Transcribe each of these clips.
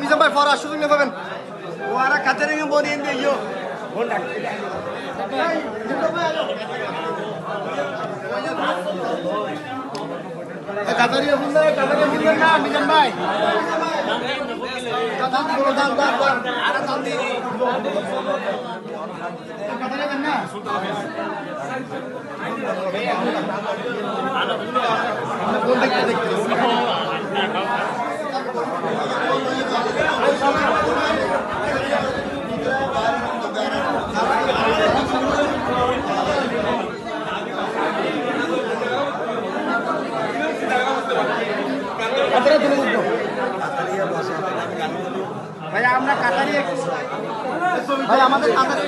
মিজাম ভাই। ফরাস সুযোগ নিয়ে পাবেন। ওরা কাতারে বনি এনে ইয়ো। কাতারি ফুললে কাতারি ফুললে না মিজাম ভাই দাম বড় দাম দাম দাম আরে দাম দি কাতারি দেন না। কোন দেখতে দেখতে কাতারি তুলে দিত। ভাই আমরা কাতারি ভাই আমাদের কাতারি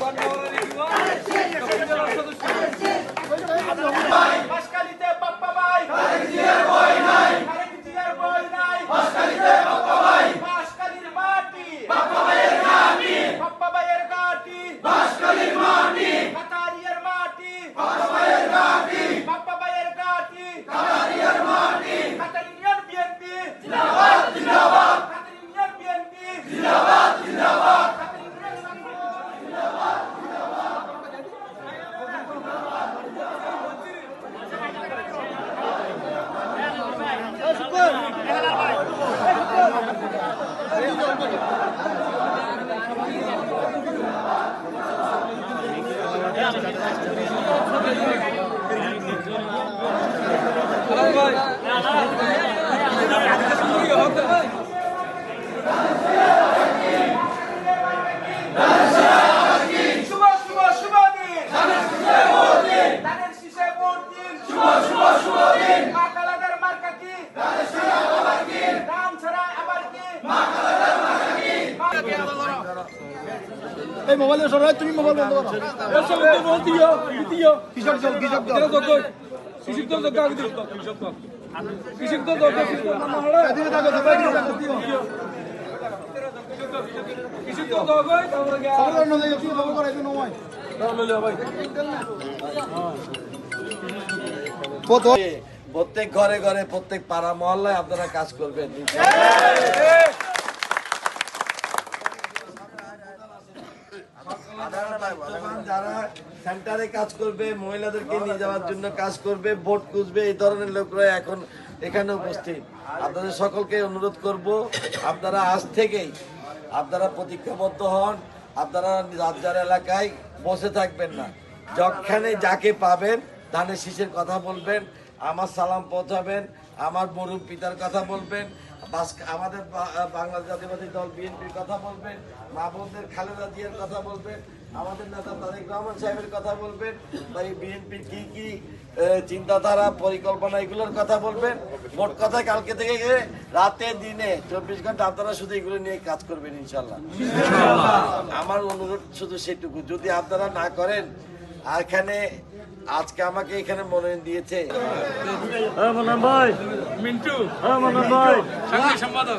Right. শুভ শুভ শুভ দিন ধানের শীষে ভোট দিন শুভ শুভ শুভ দিন মা কালাদার মার্কা কি রাম ছাড়া আবার কি মা কালাদার মার্কা কি এই মোবাইল সরাই তুমি মোবাইল বন্ধ করো। কৃষক দল কৃষক দল এদিকে থাকো সবাই এদিকে থাকো। দিও খবর করো না যাই তুমি খবর করো একটু নয় কত? প্রত্যেক ঘরে ঘরে প্রত্যেক পাড়া মহল্লায় আপনারা কাজ করবেন। যারা সেন্টারে কাজ করবে, মহিলাদেরকে নিয়ে যাওয়ার জন্য কাজ করবে ভোট খুঁজবে, এই ধরনের লোকরা এখন এখানে উপস্থিত। আপনাদের সকলকে অনুরোধ করব, আপনারা আজ থেকেই আপনারা প্রতিজ্ঞাবদ্ধ হন, আপনারা যার এলাকায় বসে থাকবেন না। যখানে যাকে পাবেন, ধানের শীষের কথা বলবেন, আমার সালাম পৌঁছাবেন, আমার মরুম পিতার কথা বলবেন আমাদের বা- বাংলাদেশ জাতীয়বাদী দল বিএনপির কথা বলবেন, মা বোনদের খালেদা জিয়ার কথা বলবেন আমাদের নেতা তারেক রহমান সাহেবের কথা বলবেন বা এই বিএনপির কি কি চিন্তাধারা পরিকল্পনা এগুলোর কথা বলবেন। মোট কথা কালকে থেকে রাতে দিনে চব্বিশ ঘণ্টা আপনারা শুধু এগুলো নিয়ে কাজ করবেন ইনশাল্লাহ আমার অনুরোধ শুধু সেটুকু যদি আপনারা না করেন আর এখানে আজকে আমাকে এখানে মনোনয়ন দিয়েছে। মিন্টু। হ্যাঁ ভাই। সম্পাদক।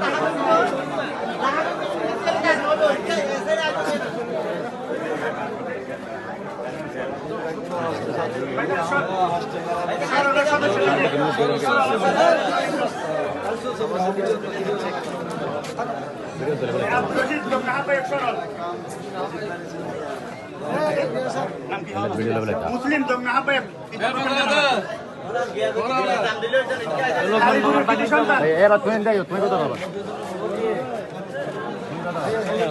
মনোন ভাই সদস্য হ্যাঁ মনোন ভাই মুসলিম তো আহ্বায়ক এবার তুমি দেয় তুমি কত পাবা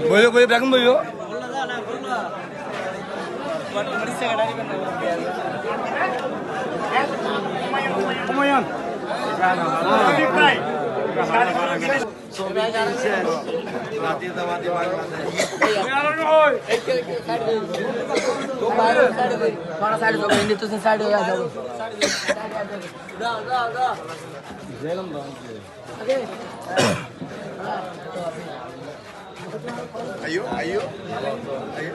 বইও বইও বেগুন বইও হুমায়ুন అయ్యో అయ్యో అయ్యో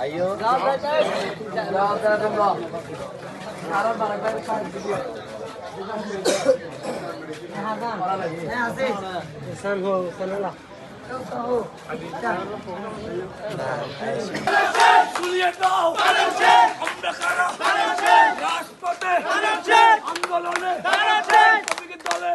అయ్యో আন্দোলনে দলে